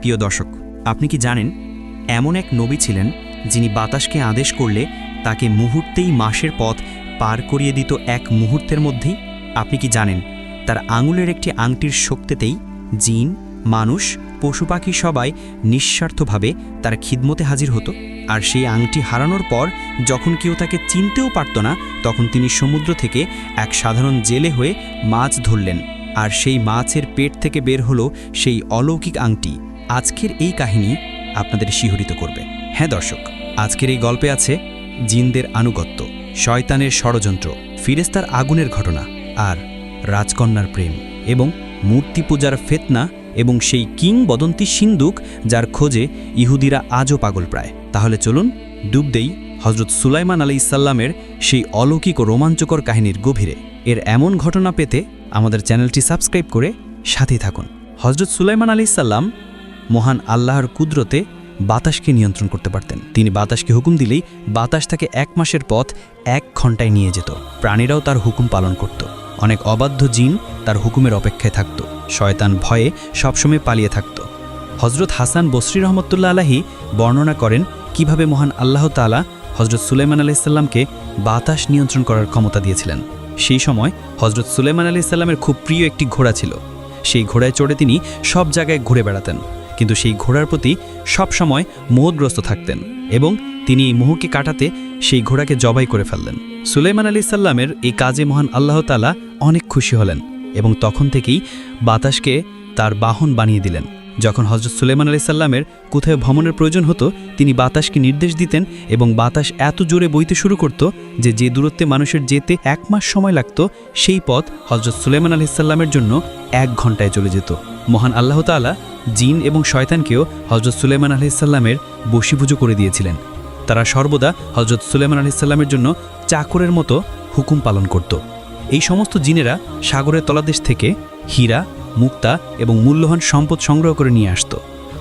প্রিয় দর্শক, আপনি কি জানেন, এমন এক নবী ছিলেন যিনি বাতাসকে আদেশ করলে তাকে মুহূর্তেই মাসের পথ পার করিয়ে দিত এক মুহূর্তের মধ্যেই? আপনি কি জানেন, তার আঙুলের একটি আংটির শক্তিতেই জিন, মানুষ পশু পাখি সবাই নিঃস্বার্থভাবে তার খিদমতে হাজির হতো। আর সেই আংটি হারানোর পর যখন কেউ তাকে চিনতেও পারত না, তখন তিনি সমুদ্র থেকে এক সাধারণ জেলে হয়ে মাছ ধরলেন। আর সেই মাছের পেট থেকে বের হলো সেই অলৌকিক আংটি। আজকের এই কাহিনী আপনাদের শিহরিত করবে। হ্যাঁ দর্শক, আজকের এই গল্পে আছে জিনদের আনুগত্য, শয়তানের ষড়যন্ত্র, ফিরেস্তার আগুনের ঘটনা আর রাজকন্যার প্রেম এবং মূর্তি পূজার ফেতনা এবং সেই কিংবদন্তি সিন্দুক যার খোঁজে ইহুদিরা আজও পাগল প্রায়। তাহলে চলুন, ডুব দেই হজরত সুলাইমান আলী ইসাল্লামের সেই অলৌকিক ও রোমাঞ্চকর কাহিনীর গভীরে। এর এমন ঘটনা পেতে আমাদের চ্যানেলটি সাবস্ক্রাইব করে সাথেই থাকুন। হজরত সুলাইমান আলী ইসাল্লাম মহান আল্লাহর কুদরতে বাতাসকে নিয়ন্ত্রণ করতে পারতেন। তিনি বাতাসকে হুকুম দিলেই বাতাস তাকে এক মাসের পথ এক ঘন্টায় নিয়ে যেত। প্রাণীরাও তার হুকুম পালন করত। অনেক অবাধ্য জিন তার হুকুমের অপেক্ষায় থাকত। শয়তান ভয়ে সবসময় পালিয়ে থাকত। হজরত হাসান বসরি রহমতুল্লা আলাহি বর্ণনা করেন কীভাবে মহান আল্লাহ তালা হজরত সুলাইমান আলাইসাল্লামকে বাতাস নিয়ন্ত্রণ করার ক্ষমতা দিয়েছিলেন। সেই সময় হজরত সুলাইমান আলাইসাল্লামের খুব প্রিয় একটি ঘোড়া ছিল। সেই ঘোড়ায় চড়ে তিনি সব জায়গায় ঘুরে বেড়াতেন। কিন্তু সেই ঘোড়ার প্রতি সব সময় মোহগ্রস্ত থাকতেন এবং তিনি এই মোহকে কাটাতে সেই ঘোড়াকে জবাই করে ফেললেন। সুলেমান আলী সাল্লামের এই কাজে মহান আল্লাহ তালা অনেক খুশি হলেন এবং তখন থেকেই বাতাসকে তার বাহন বানিয়ে দিলেন। যখন হজরত সুলেমান আলি সাল্লামের কোথাও ভ্রমণের প্রয়োজন হতো, তিনি বাতাসকে নির্দেশ দিতেন এবং বাতাস এত জোরে বইতে শুরু করত যে যে দূরত্বে মানুষের যেতে এক মাস সময় লাগত, সেই পথ হজরত সুলেমান আলি সাল্লামের জন্য এক ঘন্টায় চলে যেত। মহান আল্লাহ তাআলা জিন এবং শয়তানকেও হজরত সুলেমান আলহিসাল্লামের বশীভূজ করে দিয়েছিলেন। তারা সর্বদা হজরত সুলেমান আলহিসাল্লামের জন্য চাকরের মতো হুকুম পালন করত। এই সমস্ত জিনেরা সাগরের তলাদেশ থেকে হীরা, মুক্তা এবং মূল্যবান সম্পদ সংগ্রহ করে নিয়ে আসত।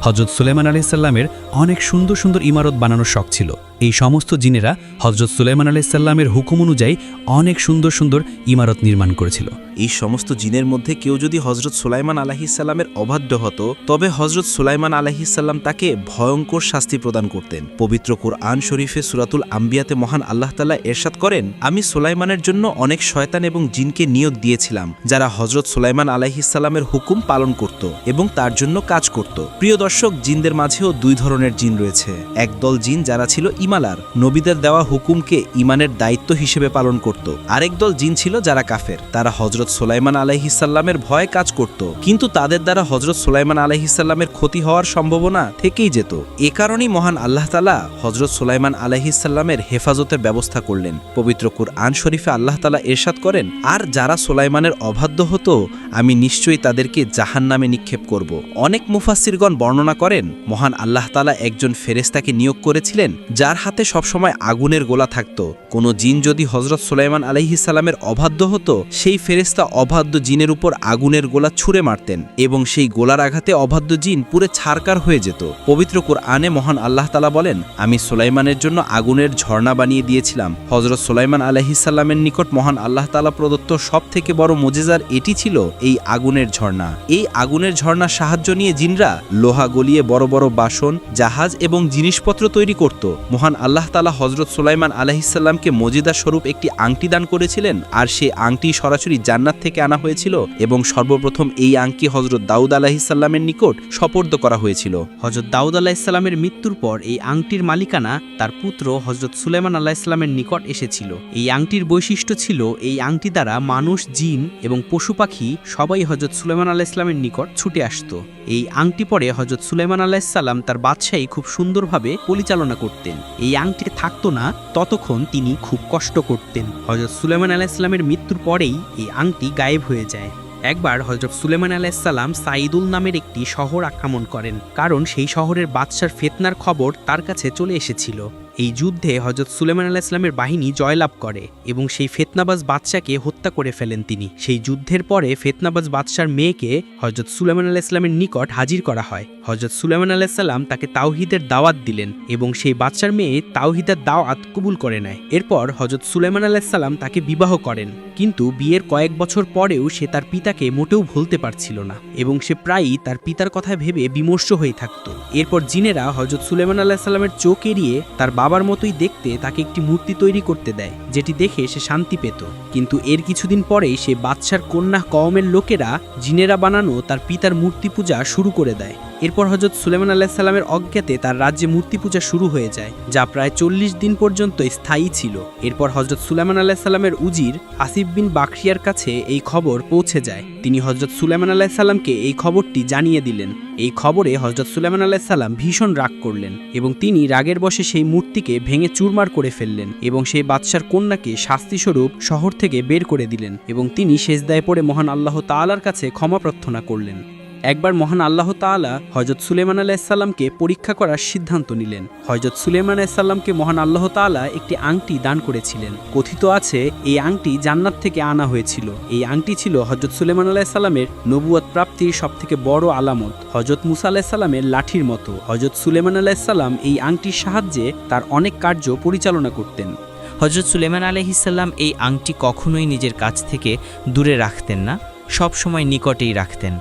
হজরত সুলেমান আলাইসাল্লামের অনেক সুন্দর সুন্দর ইমারত বানানোর শখ ছিল। এই সমস্ত জিনেরা হজরত সুলেমান আলাইসাল্লামের হুকুম অনুযায়ী অনেক সুন্দর সুন্দর ইমারত নির্মাণ করেছিল। এই সমস্ত জিনের মধ্যে কেউ যদি হজরত সুলাইমান আলাহিসাল্লামের অবাধ্য হতো, তবে হজরত সুলাইমান আলাহিসাল্লাম তাকে ভয়ঙ্কর শাস্তি প্রদান করতেন। পবিত্র কোরআন শরীফে সুরাতুল আম্বিয়াতে মহান আল্লাহ তালা এরশাদ করেন, আমি সুলাইমানের জন্য অনেক শয়তান এবং জিনকে নিয়োগ দিয়েছিলাম, যারা হজরত সুলাইমান আলাহিসাল্লামের হুকুম পালন করত এবং তার জন্য কাজ করত। প্রিয় দর্শক, জিনদের মাঝেও দুই ধরনের জিন রয়েছে। একদল জিন যারা ছিল ইমালার নবীদের দেওয়া হুকুমকে ইমানের দায়িত্ব হিসেবে পালন করত। আরেক দল জিন ছিল যারা কাফের। তারা হজরত সোলাইমান আলাইহিসাল্লামের ভয়ে কাজ করত। কিন্তু তাদের দ্বারা হজরত সোলাইমান আলাইহিসাল্লামের ক্ষতি হওয়ার সম্ভাবনা থেকেই যেত। এ কারণেই মহান আল্লাহ তালা হজরত সোলাইমান আলাইহিসাল্লামের হেফাজতের ব্যবস্থা করলেন। পবিত্র কুরআন শরীফে আল্লাহ তালা এরশাদ করেন, আর যারা সোলাইমানের অবাধ্য হতো, আমি নিশ্চয়ই তাদেরকে জাহান নামে নিক্ষেপ করব। অনেক মুফাসিরগণ বর্ণনা করেন, মহান আল্লাহ তালা একজন ফেরেস্তাকে নিয়োগ করেছিলেন, যার হাতে সবসময় আগুনের গোলা থাকত। কোনো জিন যদি হজরত সুলাইমান আলাইহিসাল্লামের অবাধ্য হতো, সেই ফেরেস্তা অবাধ্য জিনের উপর আগুনের গোলা ছুঁড়ে মারতেন এবং সেই গোলার আঘাতে অবাধ্য জিন পুরে ছারকার হয়ে যেত। পবিত্র কোরআনে মহান আল্লাহ তালা বলেন, আমি সুলাইমানের জন্য আগুনের ঝর্ণা বানিয়ে দিয়েছিলাম। হজরত সুলাইমান আলাইহিসাল্লামের নিকট মহান আল্লাহ তালা প্রদত্ত সব থেকে বড় মজেজার এটি ছিল এই আগুনের ঝর্ণা। এই আগুনের ঝর্ণার সাহায্য নিয়ে জিনরা লোহা গলিয়ে বড় বড় বাসন, জাহাজ এবং জিনিসপত্র তৈরি করত। মহান আল্লাহ তালা হজরত সুলাইমান আলাহিসাল্লামকে মজিদা স্বরূপ একটি আংটি দান করেছিলেন, আর সেই আংটি সরাসরি জান্নাত থেকে আনা হয়েছিল এবং সর্বপ্রথম এই আংটি হজরত দাউদ আলাহিসাল্লামের নিকট সপর্দ করা হয়েছিল। হজরত দাউদ আলাহিসাল্লামের মৃত্যুর পর এই আংটির মালিকানা তার পুত্র হজরত সুলেমান আলাহিসাল্লামের নিকট এসেছিল। এই আংটির বৈশিষ্ট্য ছিল, এই আংটি দ্বারা মানুষ, জিন এবং পশু পাখি সবাই হজরত সুলেমান আলাহিসাল্লামের নিকট ছুটে আসতো। এই আংটি পরে হজরত সুলেমান আলাহিসাল্লাম তার বাদশাহী খুব সুন্দরভাবে পরিচালনা করতেন। এই আংটি থাকতো না, ততক্ষণ তিনি খুব কষ্ট করতেন। হজরত সুলেমান আলাহিসাল্লামের মৃত্যুর পরেই এই আংটি গায়েব হয়ে যায়। একবার হজরত সুলেমান আলাইসাল্লাম সাইদুল নামের একটি শহর আক্রমণ করেন, কারণ সেই শহরের বাদশার ফেতনার খবর তার কাছে চলে এসেছিল। এই যুদ্ধে হজরত সুলেমান আল্লাহ ইসলামের বাহিনী জয়লাভ করে এবং সেই ফেতনাবাজ বাদশাকে হত্যা করে ফেলেন তিনি। সেই যুদ্ধের পরে ফেতনাবাজ বাদশার মেয়েকে হজরত সুলেমান আল্লাহ ইসলামের নিকট হাজির করা হয়। হজরত সুলেমান আল্লাহ সাল্লাম তাকে তাওহিদের দাওয়াত দিলেন এবং সেই বাদশার মেয়ে তাওহিদের দাওয়াত কবুল করে নেয়। এরপর হজরত সুলেমান আল্লাহ সাল্লাম তাকে বিবাহ করেন, কিন্তু বিয়ের কয়েক বছর পরেও সে তার পিতাকে মোটেও ভুলতে পারছিল না এবং সে প্রায়ই তার পিতার কথা ভেবে বিমর্ষ হয়ে থাকত। এরপর জিনেরা হজরত সুলেমান আল্লাহ সাল্লামের চোখ এড়িয়ে তার বাবার মতোই দেখতে তাকে একটি মূর্তি তৈরি করতে দেয়, যেটি দেখে সে শান্তি পেত। কিন্তু এর কিছুদিন পরেই সে বাদশার কন্যা কওমের লোকেরা জিনেরা বানানো তার পিতার মূর্তি পূজা শুরু করে দেয়। এরপর হজরত সুলেমান আল্লাহ সাল্লামের অজ্ঞাতে তার রাজ্যে মূর্তি পূজা শুরু হয়ে যায়, যা প্রায় চল্লিশ দিন পর্যন্ত স্থায়ী ছিল। এরপর হজরত সুলেমান আল্লাহ সাল্লামের উজির আসিফ বিন বাকরিয়ার কাছে এই খবর পৌঁছে যায়। তিনি হজরত সুলেমান আল্লাহ সাল্লামকে এই খবরটি জানিয়ে দিলেন। এই খবরে হজরত সুলেমান আল্লাহ সাল্লাম ভীষণ রাগ করলেন এবং তিনি রাগের বসে সেই মূর্তিকে ভেঙে চুরমার করে ফেললেন এবং সেই বাদশার কন্যাকে শাস্তিস্বরূপ শহর থেকে বের করে দিলেন এবং তিনি শেষদায় পড়ে মহান আল্লাহ তালার কাছে ক্ষমা প্রার্থনা করলেন। একবার মহান আল্লাহ তাআলা হজরত সুলেমান আলাইসাল্লামকে পরীক্ষা করার সিদ্ধান্ত নিলেন। হজরত সুলেমান আলাইসাল্লামকে মহান আল্লাহ তাআলা একটি আংটি দান করেছিলেন। কথিত আছে, এই আংটি জান্নাত থেকে আনা হয়েছিল। এই আংটি ছিল হজরত সুলেমান আলাইসাল্লামের নবুয়ত প্রাপ্তির সবথেকে বড় আলামত। হজরত মুসা আলাইসাল্লামের লাঠির মতো। হজরত সুলেমান আলাইসাল্লাম এই আংটির সাহায্যে তার অনেক কার্য পরিচালনা করতেন। হজরত সুলেমান আলহিসাল্লাম এই আংটি কখনোই নিজের কাছ থেকে দূরে রাখতেন না সব সময় নিকটেই রাখতেন।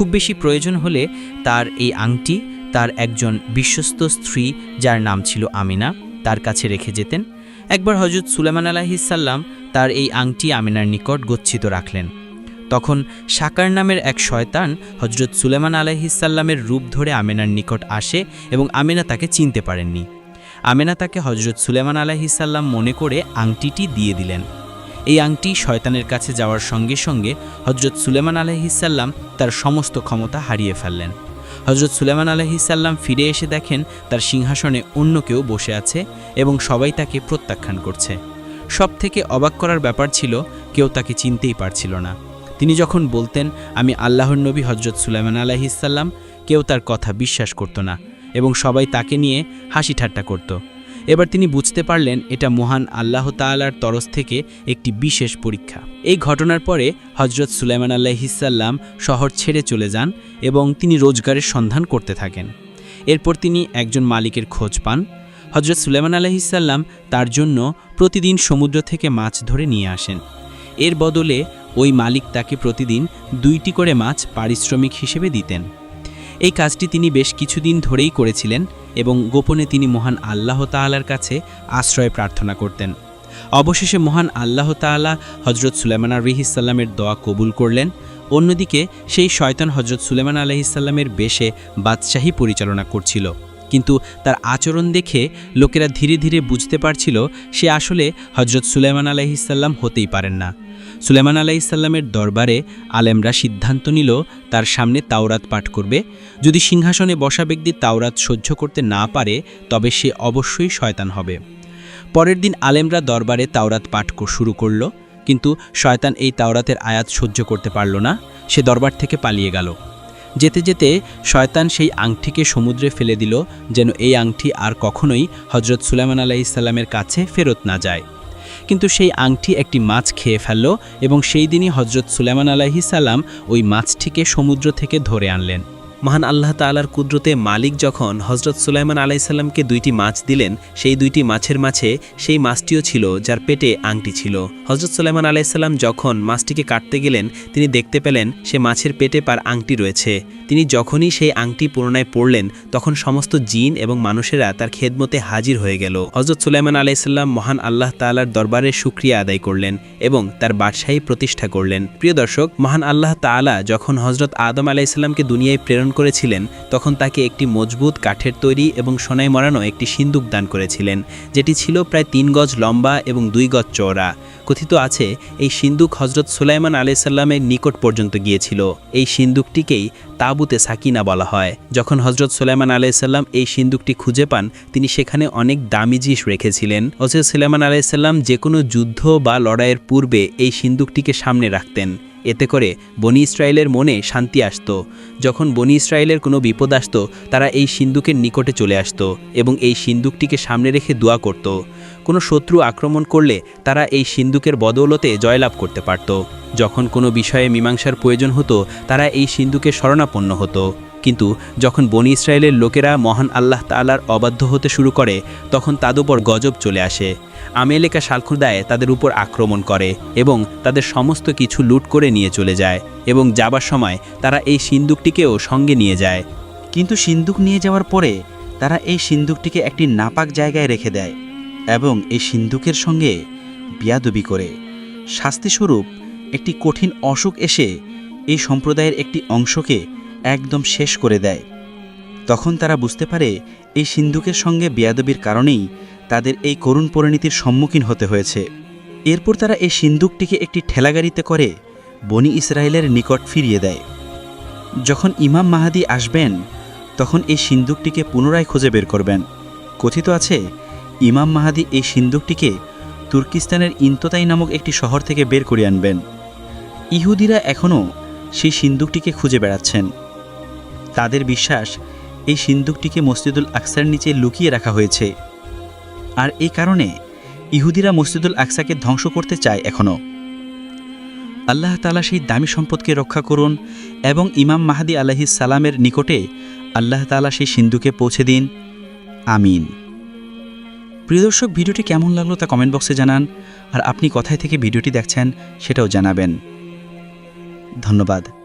খুব বেশি প্রয়োজন হলে তার এই আংটি তার একজন বিশ্বস্ত স্ত্রী, যার নাম ছিল আমিনা, তার কাছে রেখে যেতেন। একবার হজরত সুলেমান আলাহিসাল্লাম তার এই আংটি আমিনার নিকট গচ্ছিত রাখলেন। তখন সাকার নামের এক শয়তান হজরত সুলেমান আলাহিসাল্লামের রূপ ধরে আমিনার নিকট আসে এবং আমিনা তাকে চিনতে পারেননি। আমেনা তাকে হজরত সুলেমান আলাহিসাল্লাম মনে করে আংটিটি দিয়ে দিলেন। এই আংটি শয়তানের কাছে যাওয়ার সঙ্গে সঙ্গে হজরত সুলেমান আলহিসাল্লাম তার সমস্ত ক্ষমতা হারিয়ে ফেললেন। হজরত সুলেমান আলহিসাল্লাম ফিরে এসে দেখেন তার সিংহাসনে অন্য কেউ বসে আছে এবং সবাই তাকে প্রত্যাখ্যান করছে। সব থেকে অবাক করার ব্যাপার ছিল, কেউ তাকে চিনতেই পারছিল না। তিনি যখন বলতেন, আমি আল্লাহর নবী হজরত সুলেমান আলাহিসাল্লাম কেউ তার কথা বিশ্বাস করত না এবং সবাই তাকে নিয়ে হাসি ঠাট্টা করত। এবার তিনি বুঝতে পারলেন এটা মহান আল্লাহ তাআলার তরফ থেকে একটি বিশেষ পরীক্ষা। এই ঘটনার পরে হজরত সুলাইমান আল্লাহিসাল্লাম শহর ছেড়ে চলে যান এবং তিনি রোজগারের সন্ধান করতে থাকেন। এরপর তিনি একজন মালিকের খোঁজ পান। হজরত সুলাইমান আলহিসাল্লাম তার জন্য প্রতিদিন সমুদ্র থেকে মাছ ধরে নিয়ে আসেন। এর বদলে ওই মালিক তাকে প্রতিদিন দুইটি করে মাছ পারিশ্রমিক হিসেবে দিতেন। এই কাজটি তিনি বেশ কিছুদিন ধরেই করেছিলেন এবং গোপনে তিনি মহান আল্লাহ তাআলার কাছে আশ্রয় প্রার্থনা করতেন। অবশেষে মহান আল্লাহ তাআলা হজরত সুলেমান আলহিসাল্লামের দোয়া কবুল করলেন। অন্যদিকে সেই শয়তান হজরত সুলেমান আলহিসাল্লামের বেশে বাদশাহী পরিচালনা করছিল। কিন্তু তার আচরণ দেখে লোকেরা ধীরে ধীরে বুঝতে পারছিল, সে আসলে হজরত সুলেমান আলাইহিসাল্লাম হতেই পারেন না। সুলেমান আলাইসাল্লামের দরবারে আলেমরা সিদ্ধান্ত নিল, তার সামনে তাওরাত পাঠ করবে। যদি সিংহাসনে বসা ব্যক্তি তাওরাত সহ্য করতে না পারে, তবে সে অবশ্যই শয়তান হবে। পরের দিন আলেমরা দরবারে তাওরাত পাঠ শুরু করল, কিন্তু শয়তান এই তাওরাতের আয়াত সহ্য করতে পারল না, সে দরবার থেকে পালিয়ে গেল। যেতে যেতে শয়তান সেই আংটিকে সমুদ্রে ফেলে দিল, যেন এই আংটি আর কখনোই হজরত সুলাইমান আলাইসাল্লামের কাছে ফেরত না যায়। কিন্তু সেই আংটি একটি মাছ খেয়ে ফেলল এবং সেই দিনই হজরত সুলেমান আলাহি সালাম ওই মাছটিকে সমুদ্র থেকে ধরে আনলেন। মহান আল্লাহ তাআলার কুদরতে মালিক যখন হজরত সুলাইমান আলাইসাল্লামকে দুইটি মাছ দিলেন, সেই দুইটি মাছের মাঝে সেই মাছটিও ছিল যার পেটে আংটি ছিল। হজরত সুলাইমান আলাইসাল্লাম যখন মাছটিকে কাটতে গেলেন, তিনি দেখতে পেলেন সে মাছের পেটে পার আংটি রয়েছে। তিনি যখনই সেই আংটি পুনরায় পড়লেন, তখন সমস্ত জিন এবং মানুষেরা তার খেদমতে হাজির হয়ে গেল। হজরত সুলাইমান আলাইসাল্লাম মহান আল্লাহ তাআলার দরবারে সুক্রিয়া আদায় করলেন এবং তার বাদশাহী প্রতিষ্ঠা করলেন। প্রিয় দর্শক, মহান আল্লাহ তাআলা যখন হজরত আদম আলাইসাল্লামকে দুনিয়ায় প্রেরণ করেছিলেন, তখন তাকে একটি মজবুত কাঠের তৈরি এবং সোনায় মরানো একটি সিন্দুক দান করেছিলেন, যেটি ছিল প্রায় তিন গজ লম্বা এবং দুই গজ চওড়া। কথিত আছে, এই সিন্দুক হজরত সুলাইমান আলাইসাল্লামের নিকট পর্যন্ত গিয়েছিল। এই সিন্দুকটিকেই তাবুতে সাকিনা বলা হয়। যখন হজরত সুলাইমান আলাইসাল্লাম এই সিন্দুকটি খুঁজে পান, তিনি সেখানে অনেক দামি জিনিস রেখেছিলেন। হজরত সুলাইমান আলাইসাল্লাম যে কোনো যুদ্ধ বা লড়াইয়ের পূর্বে এই সিন্দুকটিকে সামনে রাখতেন। এতে করে বনি ইসরায়েলের মনে শান্তি আসত। যখন বনি ইসরায়েলের কোনো বিপদ আসত, তারা এই সিন্দুকের নিকটে চলে আসত এবং এই সিন্দুকটিকে সামনে রেখে দোয়া করত। কোনো শত্রু আক্রমণ করলে তারা এই সিন্দুকের বদৌলতে জয়লাভ করতে পারত। যখন কোনো বিষয়ে মীমাংসার প্রয়োজন হতো, তারা এই সিন্দুকে শরণাপন্ন হতো। কিন্তু যখন বনি ইসরায়েলের লোকেরা মহান আল্লাহ তালার অবাধ্য হতে শুরু করে, তখন তাদের উপর গজব চলে আসে। আমেলেকা শালখুদায় তাদের উপর আক্রমণ করে এবং তাদের সমস্ত কিছু লুট করে নিয়ে চলে যায় এবং যাবার সময় তারা এই সিন্দুকটিকেও সঙ্গে নিয়ে যায়। কিন্তু সিন্দুক নিয়ে যাওয়ার পরে তারা এই সিন্দুকটিকে একটি নাপাক জায়গায় রেখে দেয় এবং এই সিন্দুকের সঙ্গে বিয়াদবি করে। শাস্তিস্বরূপ একটি কঠিন অসুখ এসে এই সম্প্রদায়ের একটি অংশকে একদম শেষ করে দেয়। তখন তারা বুঝতে পারে এই সিন্দুকের সঙ্গে বিয়াদবির কারণেই তাদের এই করুণ পরিণতির সম্মুখীন হতে হয়েছে। এরপর তারা এই সিন্দুকটিকে একটি ঠেলাগাড়িতে করে বনি ইসরায়েলের নিকট ফিরিয়ে দেয়। যখন ইমাম মাহাদি আসবেন, তখন এই সিন্দুকটিকে পুনরায় খুঁজে বের করবেন। কথিত আছে, ইমাম মাহাদি এই সিন্দুকটিকে তুর্কিস্তানের ইন্ততাই নামক একটি শহর থেকে বের করে আনবেন। ইহুদিরা এখনও সেই সিন্দুকটিকে খুঁজে বেড়াচ্ছেন। তাদের বিশ্বাস এই সিন্দুকটিকে মসজিদুল আকসার নিচে লুকিয়ে রাখা হয়েছে। আর এই কারণে ইহুদিরা মসজিদুল আকসাকে ধ্বংস করতে চায় এখনও। আল্লাহ তালা সেই দামি সম্পদকে রক্ষা করুন এবং ইমাম মাহাদি আলাহিস সালামের নিকটে আল্লাহ তালা সেই সিন্ধুকে পৌঁছে দিন। আমিন। প্রিয় দর্শক, ভিডিওটি কেমন লাগল তা কমেন্ট বক্সে জানান। আর আপনি কোথায় থেকে ভিডিওটি দেখছেন সেটাও জানাবেন। ধন্যবাদ।